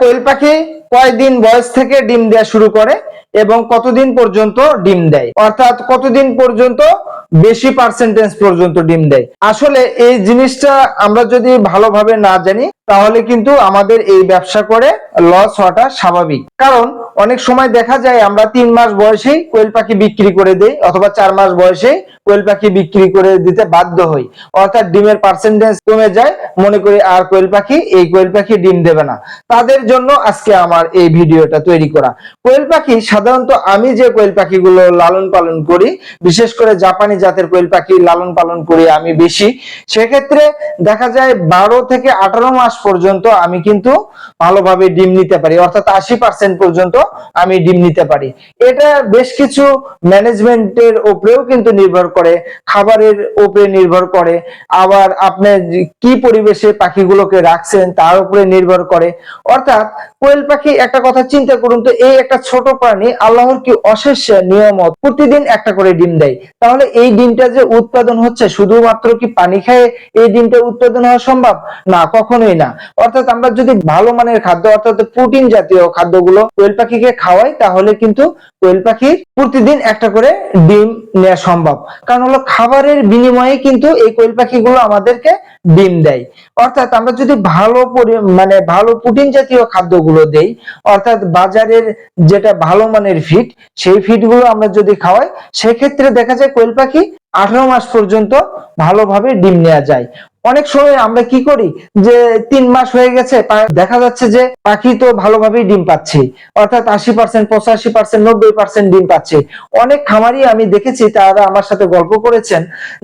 কোয়েল পাখি কয়দিন বয়স থেকে ডিম দেওয়া শুরু করে এবং কতদিন পর্যন্ত ডিম দেয়? অর্থাৎ কতদিন পর্যন্ত বেশি পার্সেন্টেজ পর্যন্ত ডিম দেয়? আসলে এই জিনিসটা আমরা যদি ভালোভাবে না জানি তাহলে কিন্তু আমাদের এই ব্যবসা করে লস হওয়াটা স্বাভাবিক। কারণ অনেক সময় দেখা যায় আমরা তিন মাস বয়সেই কোয়েল পাখি বিক্রি করে দেই অথবা চার মাস বয়সেই কোয়েল পাখি বিক্রি করে দিতে বাধ্য হই। অর্থাৎ ডিমের পার্সেন্টেজ কমে যায়, মনে করি আর কোয়েল পাখি, এই কোয়েল পাখি ডিম দেবে না। তাদের জন্য আজকে আমার এই ভিডিওটা তৈরি করা। কোয়েল পাখি, সাধারণত আমি যে কোয়েল পাখিগুলো লালন পালন করি, বিশেষ করে জাপানি জাতের কোয়েল পাখি লালন পালন করি আমি বেশি, সেক্ষেত্রে দেখা যায় বারো থেকে আঠারো মাস পর্যন্ত আমি কিন্তু ভালোভাবে ডিম নিতে পারি। অর্থাৎ আশি পার্সেন্ট পর্যন্ত আমি ডিম নিতে পারি। এটা বেশ কিছু ম্যানেজমেন্টের উপরেও কিন্তু নির্ভর করে, খাবারের উপরে নির্ভর করে। আবার আপনি কি পরিবেশে পাখিগুলোকে রাখছেন তার উপরে নির্ভর করে। অর্থাৎ কোয়েল পাখি, একটা কথা চিন্তা করুন তো, এই একটা ছোট প্রাণী আল্লাহর কি অশেষ নিয়মত? প্রতিদিন একটা করে ডিম দেয়। তাহলে এই ডিমটা যে উৎপাদন হচ্ছে, শুধুমাত্র কি পানি খেয়ে এই ডিমটা উৎপাদন হওয়া সম্ভব? না, কখনোই না। অর্থাৎ আমরা যদি ভালো মানের খাদ্য, অর্থাৎ প্রোটিন জাতীয় খাদ্যগুলো কোয়েল পাখিকে খাওয়াই, তাহলে কিন্তু কোয়েল পাখির প্রতিদিন একটা করে ডিম নেওয়া সম্ভব। কারণ হলো খাবারের বিনিময়ে কিন্তু এই কোয়েল পাখিগুলো আমাদেরকে ডিম দেয়। অর্থাৎ আমরা যদি ভালো মানে ভালো প্রোটিন জাতীয় খাদ্যগুলো দেই, অর্থাৎ বাজারের যেটা ভালো মানের ফিড সেই ফিডগুলো আমরা যদি খাওয়াই, সেক্ষেত্রে দেখা যায় কোয়েল পাখি আঠারো মাস পর্যন্ত ভালোভাবে ডিম নেওয়া যায়। অনেক সময় আমরা কি করি যে তিন মাস হয়ে গেছে দেখা যাচ্ছে যে পাখি তো ভালোভাবেই ডিম পাচ্ছে। অর্থাৎ আশি পার্সেন্ট পঁচাশি পার্সেন্ট নব্বই পার্সেন্ট ডিম পাচ্ছে। অনেক খামারি আমি দেখেছি, তারা আমার সাথে গল্প করেছেন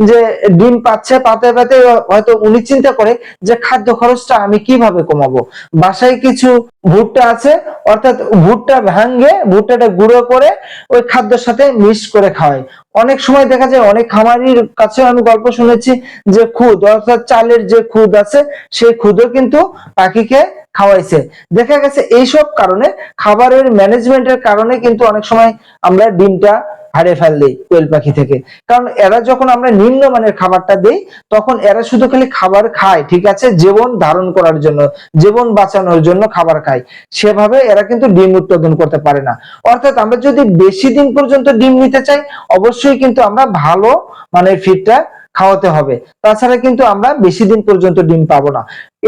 যে ডিম পাচ্ছে, পাতে পাতে হয়তো উনি চিন্তা করে যে খাদ্য খরচটা আমি কীভাবে কমাবো। বাসায় কিছু ভুট্টা আছে, অর্থাৎ ভুট্টা ভাঙ্গে ভুট্টাটা গুঁড়ো করে ওই খাদ্যের সাথে মিক্স করে খাওয়ায়। অনেক সময় দেখা যায়, অনেক খামারির কাছে আমি গল্প শুনেছি যে খুদ, অর্থাৎ চালের যে খুদ আছে, সেই খুদও কিন্তু পাখিকে খাওয়াইছে। দেখা গেছে এইসব কারণে খাবারের ম্যানেজমেন্টের কারণে কিন্তু অনেক সময় আমরা ডিমটা হারিয়ে ফেল দিই কোয়েল পাখি থেকে। কারণ এরা যখন আমরা নিম্নমানের খাবারটা দেই, তখন এরা শুধু খালি খাবার খায়, ঠিক আছে? জীবন ধারণ করার জন্য, জীবন বাঁচানোর জন্য খাবার খায়। সেভাবে এরা কিন্তু ডিম উৎপাদন করতে পারে না। অর্থাৎ আমরা যদি বেশি দিন পর্যন্ত ডিম নিতে চাই, অবশ্যই কিন্তু আমরা ভালো মানে ফিডটা খাওয়াতে হবে। তাছাড়া কিন্তু আমরা বেশি দিন পর্যন্ত ডিম পাবো না।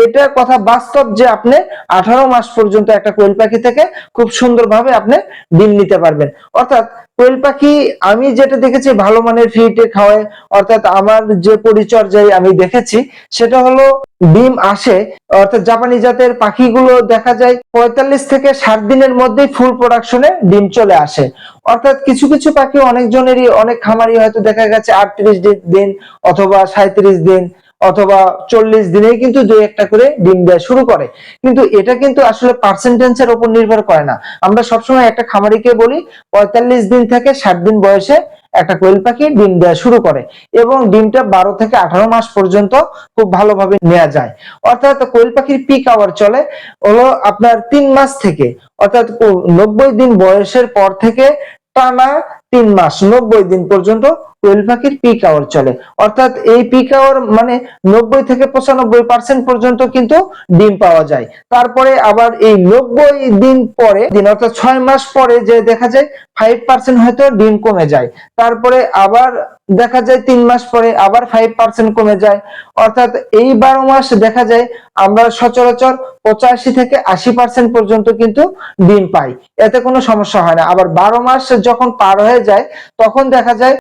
এটা কথা বাস্তব যে আপনি আঠারো মাস পর্যন্ত একটা কোয়েল পাখি থেকে খুব সুন্দরভাবে আপনি ডিম নিতে পারবেন। অর্থাৎ কোয়েল পাখি আমি যেটা দেখেছি ভালো মানের ফিটে খাওয়ায়, অর্থাৎ আমার যে পরিচর্যায় আমি দেখেছি, সেটা হলো ডিম আসে, অর্থাৎ জাপানি জাতের পাখিগুলো দেখা যায় পঁয়তাল্লিশ থেকে ষাট দিনের মধ্যেই ফুল প্রোডাকশনে ডিম চলে আসে। অর্থাৎ কিছু কিছু পাখি অনেকজনেরই অনেক খামারি হয়তো দেখা গেছে আটত্রিশ দিন অথবা সাঁত্রিশ দিন অথবা চল্লিশ দিনেই কিন্তু দুই একটা করে ডিম দেওয়া শুরু করে। কিন্তু এটা কিন্তু আসলে পার্সেন্টেজের উপর নির্ভর করে না। আমরা সবসময় একটা খামারিকে বলি, পঁয়তাল্লিশ দিন থেকে ষাট দিন বয়সে একটা কোয়েল পাখি ডিম দেওয়া শুরু করে এবং ডিমটা বারো থেকে আঠারো মাস পর্যন্ত খুব ভালোভাবে নেওয়া যায়। অর্থাৎ কোয়েল পাখির পিক আওয়ার চলে হলো আপনার তিন মাস থেকে। অর্থাৎ নব্বই দিন বয়সের পর থেকে টানা তিন মাস, নব্বই দিন পর্যন্ত কোয়েল পাখির পিক আওয়ার চলে। অর্থাৎ এই পিক আওয়ার মানে নব্বই থেকে পঁচানব্বই পার্সেন্ট পর্যন্ত কিন্তু ডিম পাওয়া যায়। তারপরে আবার এই নব্বই দিন পরে, দিন অর্থাৎ ছয় মাস পরে যে দেখা যায় ফাইভ পার্সেন্ট হয়তো ডিম কমে যায়। তারপরে আবার দেখা যায় তিন মাস পরে আবার ফাইভ পার্সেন্ট কমে যায়। অর্থাৎ এই বারো মাস দেখা যায় আমরা সচরাচর পঁচাশি থেকে আশি পার্সেন্ট পর্যন্ত কিন্তু ডিম পাই। এতে কোনো সমস্যা হয় না। আবার বারো মাস যখন পার হয়ে যায়, তখন দেখা যায়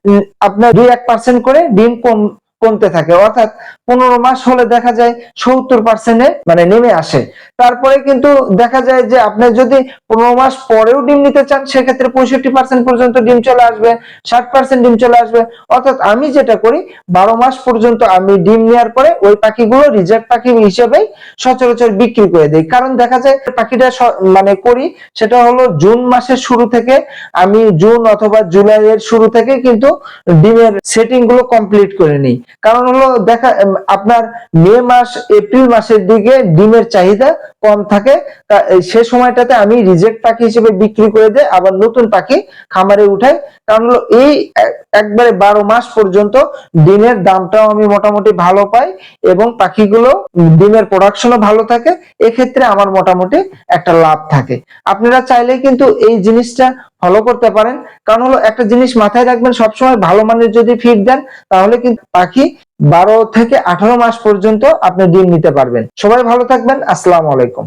আপনার দুই এক পার্সেন্ট করে ডিম কম কমতে থাকে। অর্থাৎ পনেরো মাস হলে দেখা যায় সত্তর পার্সেন্টে মানে নেমে আসে। তারপরে কিন্তু দেখা যায় যে আপনি যদি পনেরো মাস পরেও ডিম নিতে চান, সেক্ষেত্রে পঁয়ষট্টি পার্সেন্ট পর্যন্ত ডিম চলে আসবে, ষাট পার্সেন্ট ডিম চলে আসবে। অর্থাৎ আমি যেটা করি, বারো মাস পর্যন্ত আমি ডিম নেওয়ার পরে ওই পাখিগুলো রিজার্ভ পাখি হিসেবেই সচরাচর বিক্রি করে দিই। কারণ দেখা যায় পাখিটা মানে করি, সেটা হলো জুন মাসের শুরু থেকে, আমি জুন অথবা জুলাইয়ের শুরু থেকে কিন্তু ডিমের সেটিংগুলো কমপ্লিট করে নিই। কারণ হলো দেখা আপনার মে মাস, এপ্রিল মাসের দিকে ডিমের চাহিদা কম থাকে। সে সময়টাতে আমি রিজেক্ট পাখি হিসেবে বিক্রি করে দেয় আবার নতুন পাখি খামারে উঠাই। কারণ হলো এই একবারে বারো মাস পর্যন্ত ডিমের দামটাও আমি মোটামুটি ভালো পাই এবং পাখিগুলো ডিমের প্রোডাকশনও ভালো থাকে। এক্ষেত্রে আমার মোটামুটি একটা লাভ থাকে। আপনারা চাইলেই কিন্তু এই জিনিসটা ফলো করতে পারেন। কারণ হলো একটা জিনিস মাথায় রাখবেন, সবসময় ভালো মানের যদি ফিড দেন, তাহলে কিন্তু পাখি বারো থেকে আঠারো মাস পর্যন্ত আপনি ডিম নিতে পারবেন। সবাই ভালো থাকবেন। আসসালামু আলাইকুম।